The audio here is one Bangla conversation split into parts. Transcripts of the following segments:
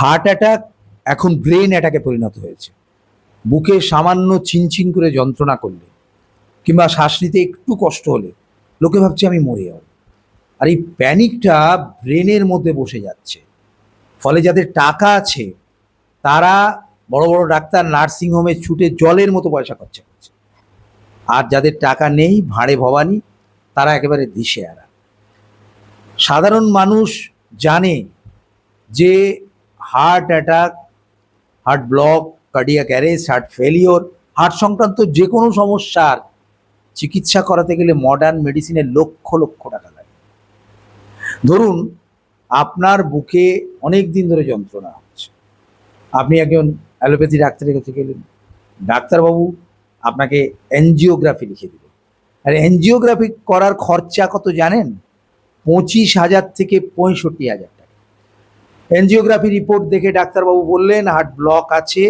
হার্ট অ্যাটাক এখন ব্রেন অ্যাটাকে পরিণত হয়েছে। বুকে সামান্য চিনচিন করে যন্ত্রণা করলে, কিংবা শ্বাস নিতে একটু কষ্ট হলে, লোকে ভাবছে আমি মরে যাব। আর এই প্যানিকটা ব্রেনের মধ্যে বসে যাচ্ছে। ফলে যাদের টাকা আছে, তারা বড় বড় ডাক্তার নার্সিংহোমে ছুটে জলের মতো পয়সা খরচা করছে। আর যাদের টাকা নেই, ভাঁড়ে ভবানী, তারা একেবারে দিশে দিশেহারা। সাধারণ মানুষ জানে যে heart attack heart block cardiac arrest heart failure heart সংক্রান্ত যে কোনো সমস্যার চিকিৎসা করাতে গেলে মডার্ন মেডিসিনের লক্ষ লক্ষ টাকা লাগে। ধরুন, আপনার বুকে অনেক দিন ধরে যন্ত্রণা হচ্ছে। আপনি একজন অ্যালোপ্যাথি ডাক্তারের কাছে গেলেন। ডাক্তারবাবু আপনাকে এনজিওগ্রাফি লিখে দিল আর এনজিওগ্রাফি করার খরচা কত জানেন? পঁচিশ হাজার থেকে পঁয়ষট্টি হাজার এনজিওগ্রাফি রিপোর্ট দেখে ডাক্তারবাবু বললেন, হার্ট ব্লক আছে,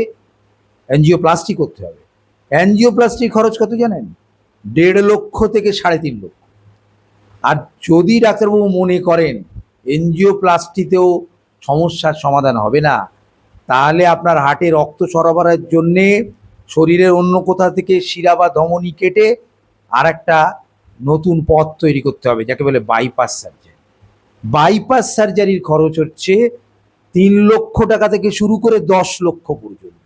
এনজিওপ্লাস্টি করতে হবে। এনজিওপ্লাস্টির খরচ কত জানেন? দেড় লক্ষ থেকে সাড়ে তিন লক্ষ। আর যদি ডাক্তারবাবু মনে করেন এনজিওপ্লাস্টিতেও সমস্যার সমাধান হবে না, তাহলে আপনার হার্টে রক্ত সরবরাহের জন্যে শরীরের অন্য কোথা থেকে শিরা বা ধমনী কেটে আর একটা নতুন পথ তৈরি করতে হবে, যাকে বলে বাইপাস সার্জারি বাইপাস সার্জারির খরচ হচ্ছে তিন লক্ষ টাকা থেকে শুরু করে দশ লক্ষ পর্যন্ত।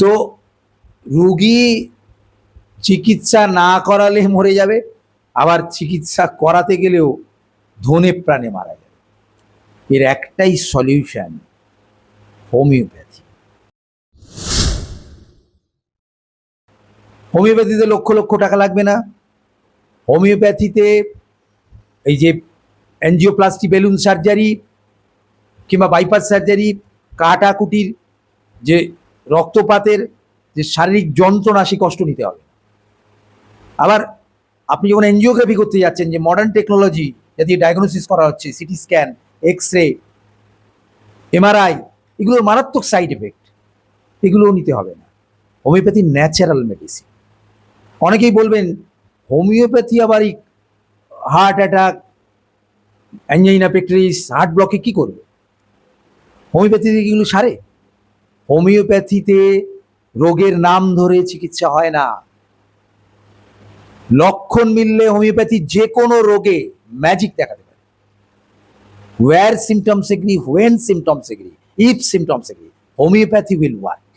তো রুগী চিকিৎসা না করালে মরে যাবে, আবার চিকিৎসা করাতে গেলেও ধনে প্রাণে মারা যাবে। এর একটাই সলিউশন, হোমিওপ্যাথি। হোমিওপ্যাথিতে লক্ষ লক্ষ টাকা লাগবে না। হোমিওপ্যাথিতে এই যে অ্যাঞ্জিওপ্লাস্টি বেলুন সার্জারি কিংবা বাইপাস সার্জারি কাটাকুটির যে রক্তপাতের যে শারীরিক যন্ত্রণা, সেই কষ্ট নিতে হবে। আবার আপনি যখন এনজিওগ্রাফি করতে যাচ্ছেন, যে মডার্ন টেকনোলজি যদি ডায়াগনোসিস করা হচ্ছে CT scan X ray MRI এগুলোর মারাত্মক সাইড এফেক্ট এগুলোও নিতে হবে না। হোমিওপ্যাথি ন্যাচারাল মেডিসিন অনেকেই বলবেন, হোমিওপ্যাথি আবার heart attack angina pectoris heart ব্লকে কী করবে? হোমিওপ্যাথিতে এগুলো সারে? হোমিওপ্যাথিতে রোগের নাম ধরে চিকিৎসা হয় না। লক্ষণ মিললে হোমিওপ্যাথি যে কোনো রোগে ম্যাজিক দেখাতে পারে। Where symptoms agree when symptoms agree if symptoms agree homeopathy will work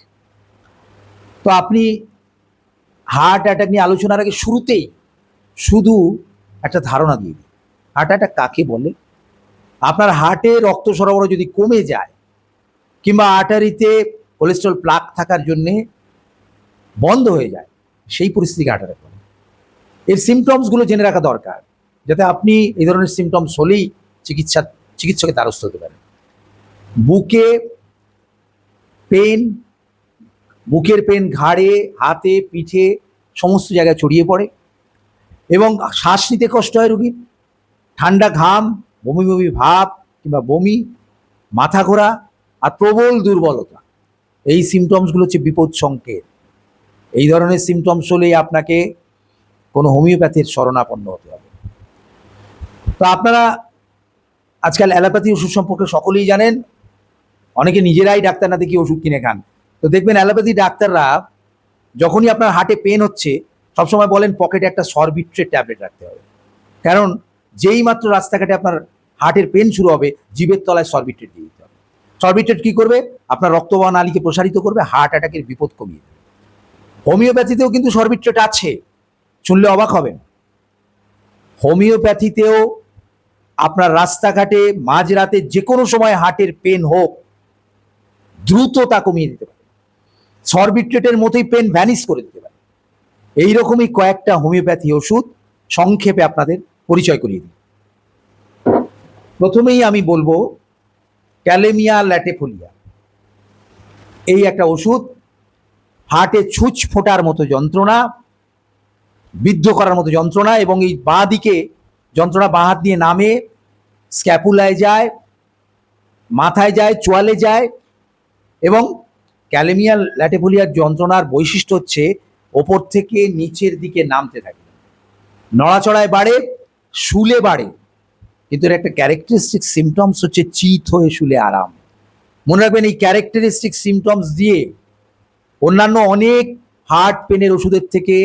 তো আপনি হার্ট অ্যাটাক নিয়ে আলোচনার আগে শুরুতেই শুধু একটা ধারণা দিয়ে দিই হার্ট অ্যাটাক কাকে বলে? আপনার হার্টে রক্ত সরবরাহ যদি কমে যায় কিংবা আর্টারিতে কোলেস্ট্রল প্লাক থাকার জন্যে বন্ধ হয়ে যায়, সেই পরিস্থিতিকে অ্যাটাক বলে। এর সিমটমসগুলো জেনে রাখা দরকার, যাতে আপনি এই ধরনের সিমটমস হলেই চিকিৎসা, চিকিৎসকের দ্বারস্থ হতে পারেন। বুকে পেন বুকের পেন ঘাড়ে, হাতে, পিঠে, সমস্ত জায়গায় ছড়িয়ে পড়ে এবং শ্বাস নিতে কষ্ট হয় রুগীর। ঠান্ডা ঘাম, বমি বমি ভাব কিংবা বমি, মাথা ঘোরা আর প্রবল দুর্বলতা। এই সিমটমসগুলো হচ্ছে বিপদ সংকেত। এই ধরনের সিমটমস হলেই আপনাকে কোনো হোমিওপ্যাথির শরণাপন্ন হতে হবে। তো আপনারা আজকাল অ্যালোপ্যাথি ওষুধ সম্পর্কে সকলেই জানেন। অনেকে নিজেরাই ডাক্তার না দেখিয়ে ওষুধ কিনে খান। তো দেখবেন অ্যালোপ্যাথি ডাক্তাররা যখনই আপনার হার্টে পেন হচ্ছে, সবসময় বলেন পকেটে একটা সরবিট্রের ট্যাবলেট রাখতে হবে। কারণ যেই মাত্র রাস্তাঘাটে আপনার হার্টের পেন শুরু হবে, জীবের তলায় সরবিট্রেট দিয়ে দিতে সরবিট্রেট কী করবে? আপনার রক্তবাহ নালীকে প্রসারিত করবে হার্ট অ্যাটাকের বিপদ কমিয়ে দেবে। হোমিওপ্যাথিতেও কিন্তু সরবিট্রেট আছে, শুনলে অবাক হবেন। হোমিওপ্যাথিতেও আপনার রাস্তাঘাটে, মাঝরাতে যে কোনো সময় হার্টের পেন হোক দ্রুত তা কমিয়ে দিতে পারে। সরবিট্রেটের মতোই পেন ভ্যানিশ করে দিতে পারে। এইরকমই কয়েকটা হোমিওপ্যাথি ওষুধ সংক্ষেপে আপনাদের পরিচয় করিয়ে দিই। প্রথমেই আমি বলব ক্যালেমিয়া ল্যাটেফোলিয়া। এই একটা ওষুধ, হার্টে ছুঁচ ফোটার মতো যন্ত্রণা, বিদ্ধ করার মতো যন্ত্রণা এবং এই বাঁ দিকে যন্ত্রণা বাঁ হাত দিয়ে নামে, স্ক্যাপুলায় যায়, মাথায় যায়, চোয়ালে যায় এবং ক্যালেমিয়া ল্যাটেফোলিয়ার যন্ত্রণার বৈশিষ্ট্য হচ্ছে ওপর থেকে নিচের দিকে নামতে থাকে। নড়াচড়ায় বাড়ে, শুলে বাড়ে। কিন্তু এর একটা ক্যারেক্টারিস্টিক সিমটমস হচ্ছে চিত হয়ে শুলে আরাম। মনে রাখবেন এই ক্যারেক্টারিস্টিক সিমটমস দিয়ে অন্যান্য অনেক হার্ট পেনের ওষুধের থেকে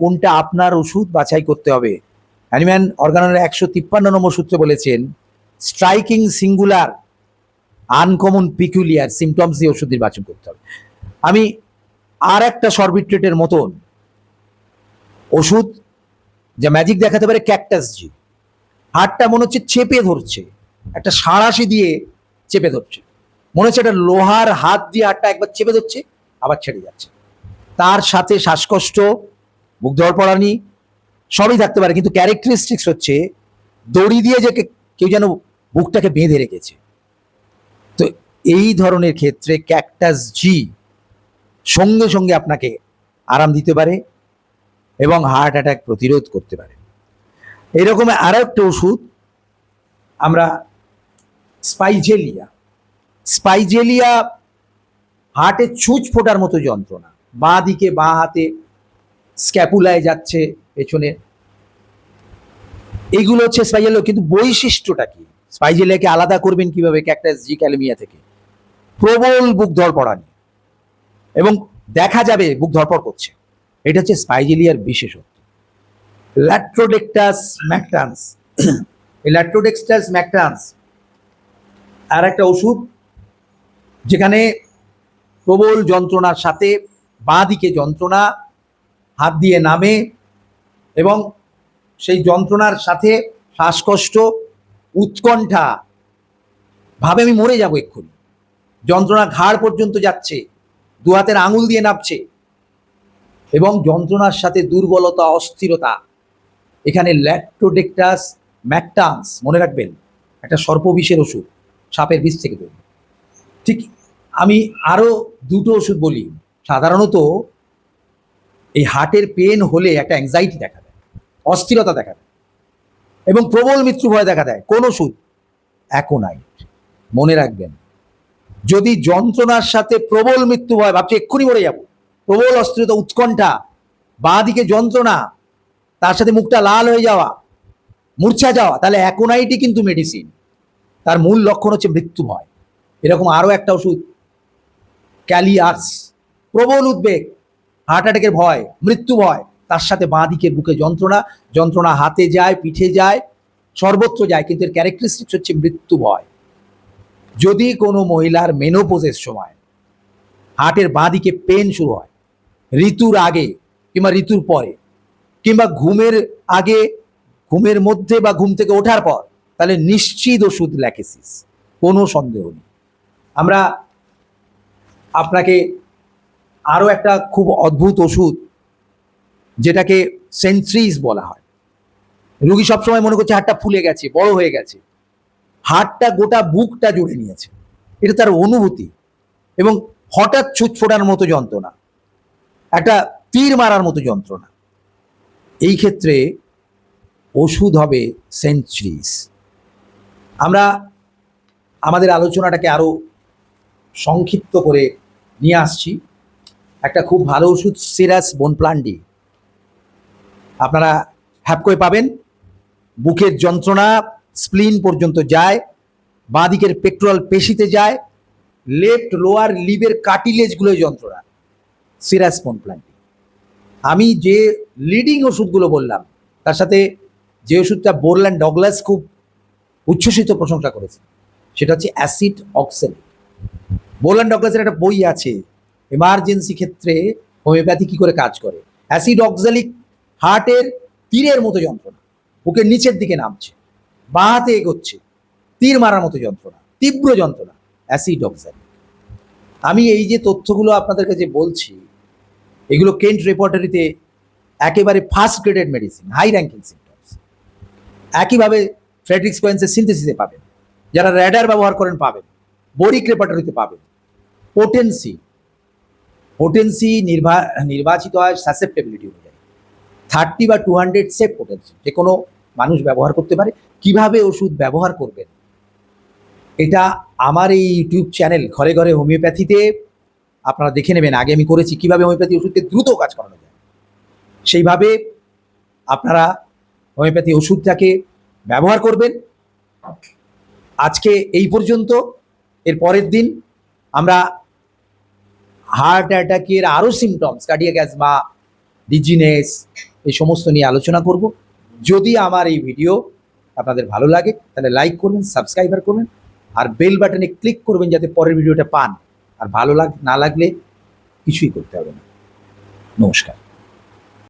কোনটা আপনার ওষুধ বাছাই করতে হবে। অ্যানিম্যান অর্গানের একশো তিপ্পান্ন নম্বর সূত্রে বলেছেন striking singular uncommon peculiar symptoms দিয়ে ওষুধ নির্বাচন করতে হবে। আমি আর একটা সরবিট্রেটের মতন ওষুধ, যা ম্যাজিক দেখাতে পারে ক্যাকটাস জি হাড়টা মনে হচ্ছে চেপে ধরছে। একটা সাঁড়াশি দিয়ে চেপে ধরছে। মনে হচ্ছে একটা লোহার হাত দিয়ে হাড়টা একবার চেপে ধরছে, আবার ছেড়ে যাচ্ছে। তার সাথে শ্বাসকষ্ট বুক ধরপড়ানি সবই থাকতে পারে, কিন্তু ক্যারেক্টারিস্টিক্স হচ্ছে দড়ি দিয়ে যে কেউ যেন বুকটাকে বেঁধে রেখেছে। তো এই ধরনের ক্ষেত্রে ক্যাকটাস জি সঙ্গে সঙ্গে আপনাকে আরাম দিতে পারে এবং হার্ট অ্যাটাক প্রতিরোধ করতে পারে। এরকম আরও একটা ওষুধ আমরা স্পাইজেলিয়া। স্পাইজেলিয়া হার্টে ছুঁচ ফোটার মতো যন্ত্রণা। বাঁ দিকে বাঁ হাতে স্ক্যাপুলায় যাচ্ছে পেছনে। এইগুলো হচ্ছে স্পাইজেলিয়া, কিন্তু বৈশিষ্ট্যটা কি? স্পাইজেলিয়াকে আলাদা করবেন কীভাবে ক্যাকটাস, জি ক্যালেমিয়া থেকে? প্রবল বুক ধরপড়ানি এবং দেখা যাবে বুক ধরপড় করছে। এটা হচ্ছে স্পাইজেলিয়ার বিশেষত্ব। ল্যাট্রোডেক্টাস ম্যাকটান্স এই ল্যাট্রোডেক্টাস ম্যাকটান্স আর একটা ওষুধ যেখানে প্রবল যন্ত্রণার সাথে বাঁ দিকে যন্ত্রণা, হাত দিয়ে নামে এবং সেই যন্ত্রণার সাথে শ্বাসকষ্ট, উৎকণ্ঠা ভাবে আমি মরে যাব এক্ষুনি। যন্ত্রণা ঘাড় পর্যন্ত যাচ্ছে, দু হাতের আঙুল দিয়ে নামছে এবং যন্ত্রণার সাথে দুর্বলতা, অস্থিরতা এখানে ল্যাক্টোডেক্টাস ম্যাকটান্স মনে রাখবেন, একটা সর্পবিষের ওষুধ, সাপের বিষ থেকে তৈরি। ঠিক, আমি আরও দুটো ওষুধ বলি। সাধারণত এই হার্টের পেন হলে একটা অ্যাংজাইটি দেখা দেয়, অস্থিরতা দেখা দেয়, এবং প্রবল মৃত্যু ভয় দেখা দেয়। কোন ওষুধ? অ্যাকোনাইট। মনে রাখবেন, যদি যন্ত্রণার সাথে প্রবল মৃত্যু ভয়, ভাবছি এক্ষুনি মরে যাব, প্রবল অস্থিরতা, উৎকণ্ঠা, বাঁ দিকে যন্ত্রণা তার সাথে মুখটা লাল হয়ে যাওয়া, মূর্ছা যাওয়া, তাহলে অ্যাকোনাইটই কিন্তু মেডিসিন তার মূল লক্ষণ হচ্ছে মৃত্যু ভয় এরকম আরও একটা ওষুধ, ক্যালিয়ার্স। প্রবল উদ্বেগ, হার্ট অ্যাটাকের ভয় মৃত্যু ভয় তার সাথে বাঁ দিকের বুকে যন্ত্রণা যন্ত্রণা হাতে যায়, পিঠে যায়, সর্বত্র যায়, কিন্তু এর ক্যারেক্টারিস্টিক্স হচ্ছে মৃত্যু ভয় যদি কোনো মহিলার মেনোপোজের সময় হার্টের বাঁ দিকে পেন শুরু হয়, ঋতুর আগে কিংবা ঋতুর পরে কিংবা ঘুমের আগে, ঘুমের মধ্যে বা ঘুম থেকে ওঠার পর, তাহলে নিশ্চিত ওষুধ ল্যাকেসিস, কোনো সন্দেহ নেই। আমরা আপনাকে আরও একটা খুব অদ্ভুত ওষুধ, যেটাকে সেন্ট্রিজ বলা হয়। রুগী সবসময় মনে করছে হাড়টা ফুলে গেছে, বড় হয়ে গেছে। হাড়টা গোটা বুকটা জুড়ে নিয়েছে। এটা তার অনুভূতি এবং হঠাৎ ছুট ফোটার মতো যন্ত্রণা, একটা তীর মারার মতো যন্ত্রণা। এই ক্ষেত্রে ওষুধ হবে সেন্ট্রিজ আমরা আমাদের আলোচনাটাকে আরও সংক্ষিপ্ত করে নিয়ে আসছি। একটা খুব ভালো ওষুধ সিরাস বোনপ্লান্ডি। আপনারা হ্যাপকোয়ে পাবেন। বুকের যন্ত্রণা, স্প্লিন পর্যন্ত যায় বাঁদিকের পেট্রোল পেশিতে যায়, লেফট, লোয়ার, লিভের কাটিলেজগুলো যন্ত্রণা। সিরাস বোনপ্লান্ডি। আমি যে লিডিং ওষুধগুলো বললাম, তার সাথে যে ওষুধটা বোরল্যান্ড ডগলাস খুব উচ্ছ্বসিত প্রশংসা করেছে, সেটা হচ্ছে অ্যাসিড অক্সেলিক বোরল্যান্ড ডগলাসের একটা বই আছে এমার্জেন্সি ক্ষেত্রে হোমিওপ্যাথি কি করে কাজ করে? অ্যাসিড অক্সালিক হার্টের তীরের মতো যন্ত্রণা, বুকের নিচের দিকে নামছে, বাঁ হাতে এগোচ্ছে, তীর মারার মতো যন্ত্রণা, তীব্র যন্ত্রণা অ্যাসিড অক্সালিক আমি এই যে তথ্যগুলো আপনাদেরকে যে বলছি এগুলো কেন্ট রেপোর্টারিতে একেবারে first graded medicine high ranking symptoms একইভাবে ফ্রেডরিক্স কোয়েন্সের সিনথেসিসে পাবেন। যারা র্যাডার ব্যবহার করেন পাবেন। বোরিক রেপার্টরিতে পাবেন। পোটেন্সি পোটেন্সি নির্ভা, নির্বাচিত হয় সাসেপ্টেবিলিটি অনুযায়ী। থার্টি বা টু হান্ড্রেড সেফ পোটেন্সি যে কোনো মানুষ ব্যবহার করতে পারে। কীভাবে ওষুধ ব্যবহার করবেন? এটা আমার এই ইউটিউব চ্যানেল ঘরে ঘরে হোমিওপ্যাথিতে আপনারা দেখে নেবেন, আগে আমি করেছি, কীভাবে হোমিওপ্যাথি ওষুধকে দ্রুত কাজ করানো যায়। সেইভাবে আপনারা হোমিওপ্যাথি ওষুধটাকে ব্যবহার করবেন। আজকে এই পর্যন্ত, এর পরের দিন আমরা হার্ট অ্যাটাকের আরও সিমটমস কার্ডিয়াক অ্যাজমা ডিজিনেস এই সমস্ত নিয়ে আলোচনা করব। যদি আমার এই ভিডিও আপনাদের ভালো লাগে, তাহলে লাইক করবেন সাবস্ক্রাইবার করবেন, আর বেল বাটনে ক্লিক করবেন যাতে পরের ভিডিওটা পান। আর ভালো লাগ না লাগলে কিছুই করতে হবে না। নমস্কার।